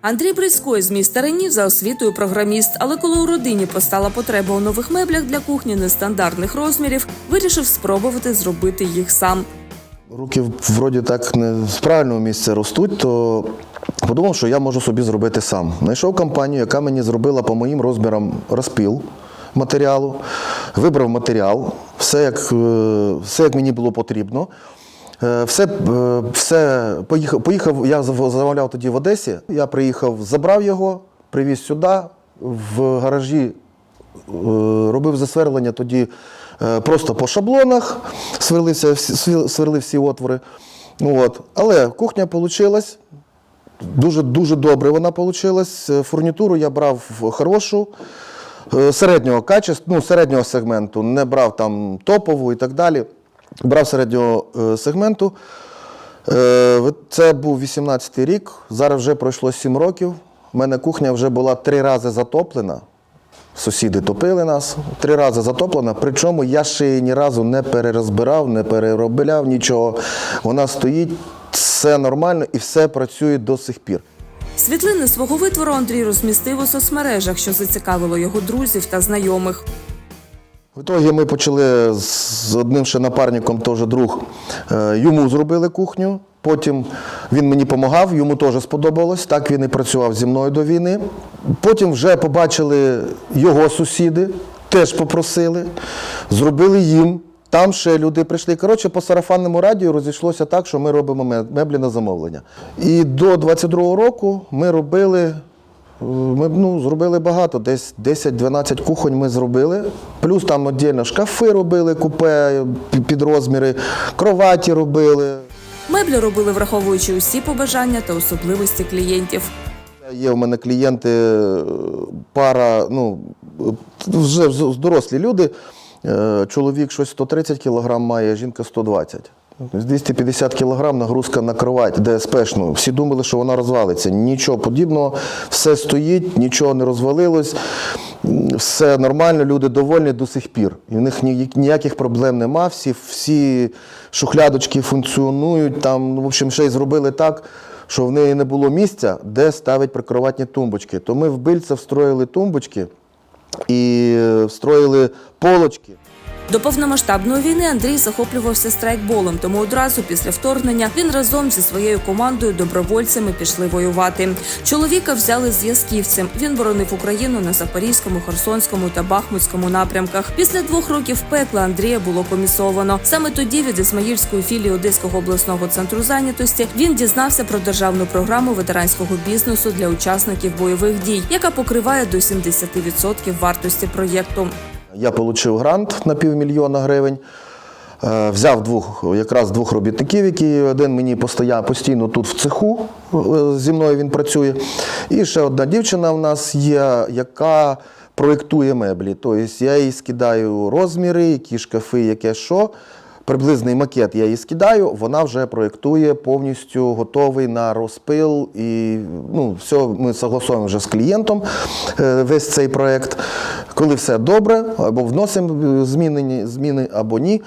Андрій Брицько з міста Ренів за освітою програміст, але коли у родині постала потреба у нових меблях для кухні нестандартних розмірів, вирішив спробувати зробити їх сам. Руки вроді так не з правильного місця ростуть, то подумав, що я можу собі зробити сам. Знайшов компанію, яка мені зробила по моїм розмірам розпіл матеріалу, вибрав матеріал, все як, е, все як мені було потрібно. Е, Все, е, все поїхав, поїхав, я замовляв тоді в Одесі. Я приїхав, забрав його, привіз сюди, в гаражі е, робив засверлення тоді просто по шаблонах, сверлився, сверлив всі отвори. Ну, от. Але кухня вийшла. Дуже, дуже добре вона вийшла. Фурнітуру я брав хорошу, середнього качества, ну, середнього сегменту, не брав там топову і так далі. Брав середнього е, сегменту. Е, Це був 18-й рік, зараз вже пройшло 7 років. У мене кухня вже була три рази затоплена. Сусіди топили нас, три рази затоплена. Причому я ще її ні разу не перерозбирав, не переробляв нічого. Вона стоїть, все нормально і все працює до сих пір. Світлини свого витвору Андрій розмістив у соцмережах, що зацікавило його друзів та знайомих. В ітогі ми почали з одним ще напарником, теж друг. е, Йому зробили кухню. Потім він мені допомагав, йому теж сподобалось. Так він і працював зі мною до війни. Потім вже побачили його сусіди, теж попросили, зробили їм. Там ще люди прийшли. Коротше, по сарафанному радіо розійшлося так, що ми робимо меблі на замовлення. І до 22-го року ми робили ми ну, зробили багато, десь 10-12 кухонь ми зробили. Плюс там віддільно шкафи робили, купе пі- під розміри, кроваті робили. Меблі робили, враховуючи усі побажання та особливості клієнтів. Є в мене клієнти, е, пара, ну, вже дорослі люди. Е, Чоловік щось 130 кг має, жінка 120. Тобто 250 кг нагрузка на кровать, ДСПшну. Всі думали, що вона розвалиться. Нічого подібного, все стоїть, нічого не розвалилось, все нормально, люди довольні до сих пір. І в них ніяких проблем нема. Всі, всі шухлядочки функціонують. Там, ну, в общем, ще й зробили так, що в неї не було місця, де ставити прикроватні тумбочки. То ми в бильце встроїли тумбочки і е, встроїли полочки. До повномасштабної війни Андрій захоплювався страйкболом, тому одразу після вторгнення він разом зі своєю командою добровольцями пішли воювати. Чоловіка взяли зв'язківцем. Він боронив Україну на Запорізькому, Херсонському та Бахмутському напрямках. Після двох років пекла Андрія було комісовано. Саме тоді від Ісмаїльської філії Одеського обласного центру зайнятості він дізнався про державну програму ветеранського бізнесу для учасників бойових дій, яка покриває до 70% вартості проєкту. Я отримав грант на півмільйона гривень. Е, Взяв двох, якраз двох робітників, які один мені постійно тут в цеху, е, зі мною він працює. І ще одна дівчина в нас є, яка проєктує меблі. Тобто я їй скидаю розміри, які шкафи, яке що. Приблизний макет я їй скидаю, вона вже проєктує повністю готовий на розпил. І ну, все, ми согласуємо вже з клієнтом е, весь цей проєкт. Коли все добре, або вносимо зміни, зміни або ні.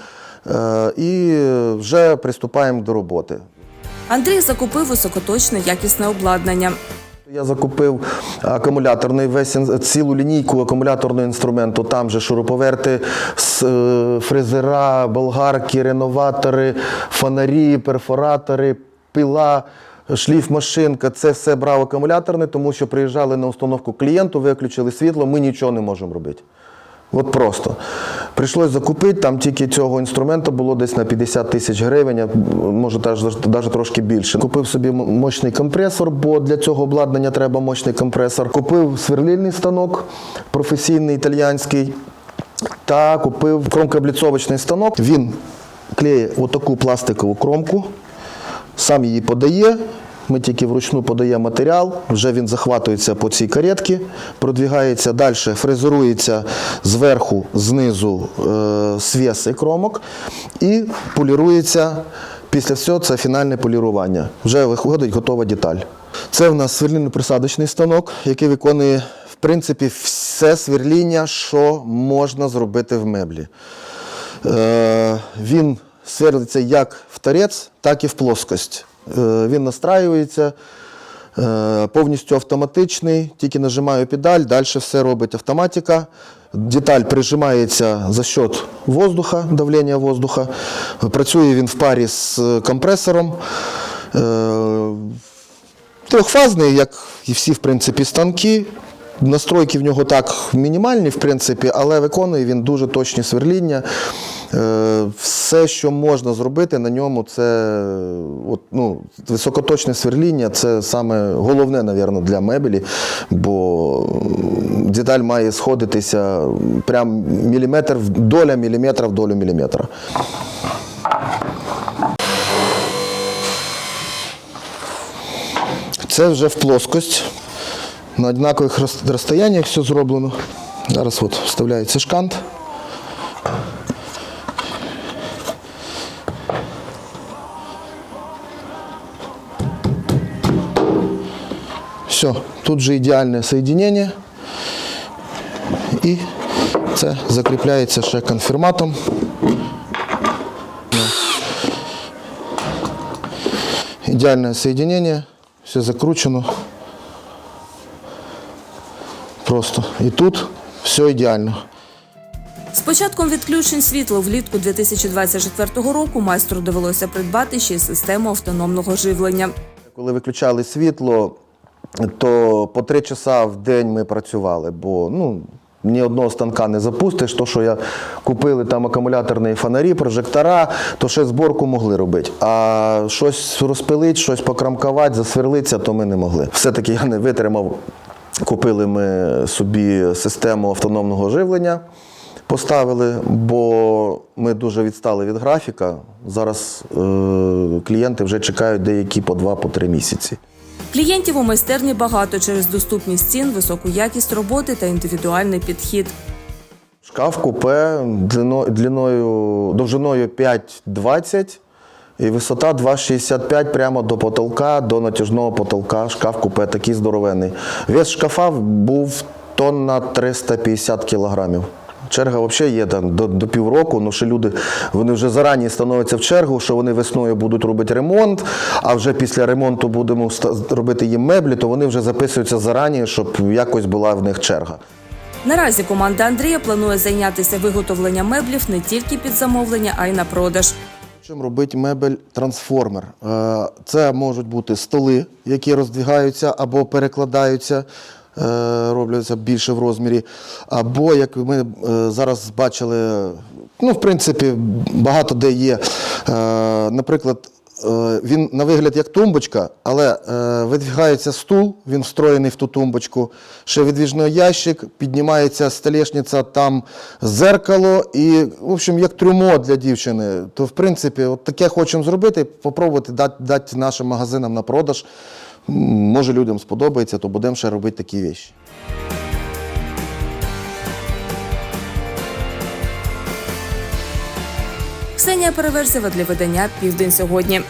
е, І вже приступаємо до роботи. Андрій закупив високоточне якісне обладнання. Я закупив акумуляторний весь цілу лінійку акумуляторного інструменту. Там же шуруповерти, е, фрезера, болгарки, реноватори, фонарі, перфоратори, пила. Шліф-машинка, це все брав акумуляторне, тому що приїжджали на установку клієнту, виключили світло, ми нічого не можемо робити. От просто. Прийшлось закупити, там тільки цього інструменту було десь на 50 тисяч гривень, може навіть трошки більше. Купив собі мощний компресор, бо для цього обладнання треба мощний компресор. Купив сверлильний станок професійний італіянський та купив кромкообліцовочний станок. Він клеє отаку пластикову кромку, сам її подає. Ми тільки вручну подаємо матеріал, вже він захватується по цій каретці, продвігається далі, фрезерується зверху, знизу е, свіси кромок і полірується. Після всього це фінальне полірування. Вже виходить готова деталь. Це в нас сверлільно-присадочний станок, який виконує в принципі все сверління, що можна зробити в меблі. Е, він сверлиться як в торець, так і в плоскость. Е, він настраюється, Е, Повністю автоматичний, тільки нажимаю педаль, далі все робить автоматика. Деталь прижимається за счет воздуха, давлення воздуха. Працює він в парі з компресором. Е, Трьохфазний, як і всі, в принципі, станки. Настройки в нього так мінімальні, в принципі, але виконує він дуже точні сверління. Е, Все, що можна зробити на ньому, це от, ну, високоточне сверління це саме головне, мабуть, для мебелі, бо деталь має сходитися прям міліметр, доля міліметра в долю міліметра. Це вже в плоскость. На однакових роз- розстояннях все зроблено. Зараз от вставляється шкант. Все, тут же ідеальне соєдинення. І це закріпляється ще конфірматом. Идеальное соединение, все закручено. Просто. І тут все ідеально. З початком відключень світла влітку 2024 року майстру довелося придбати ще й систему автономного живлення. Коли виключали світло, то по три часа в день ми працювали, бо ну, ні одного станка не запустиш. То, що я купили там акумуляторні фонарі, прожектора, то ще зборку могли робити. А щось розпилити, щось покрамкувати, засверлитися, то ми не могли. Все-таки я не витримав. Купили ми собі систему автономного живлення. Поставили, бо ми дуже відстали від графіка. Зараз е, клієнти вже чекають деякі по два, по три місяці. Клієнтів у майстерні багато через доступність цін, високу якість роботи та індивідуальний підхід. Шкаф купе длино- длиною, довжиною 5,20 і висота 2,65 прямо до потолка, до натяжного потолка. Шкаф купе такий здоровенний. Вес шкафа був тонна 350 кілограмів. Черга взагалі є там до, до півроку, ну ще люди вони вже зарані становляться в чергу, що вони весною будуть робити ремонт, а вже після ремонту будемо робити їм меблі, то вони вже записуються зарані, щоб якось була в них черга. Наразі команда Андрія планує зайнятися виготовленням меблів не тільки під замовлення, а й на продаж. Чим робить мебель трансформер? Е, Це можуть бути столи, які роздвигаються або перекладаються, е, робляться більше в розмірі. Або, як ми е, зараз бачили, ну, в принципі, багато де є. Наприклад, він на вигляд як тумбочка, але е, видвигається стул, він встроєний в ту тумбочку. Ще видвіжний ящик, піднімається столешниця, там зеркало і, в общем, як трюмо для дівчини. То, в принципі, от таке хочемо зробити, попробувати дати, дати нашим магазинам на продаж. Може, людям сподобається, то будемо ще робити такі речі. Ксенія Переверзева для видання Південь сьогодні.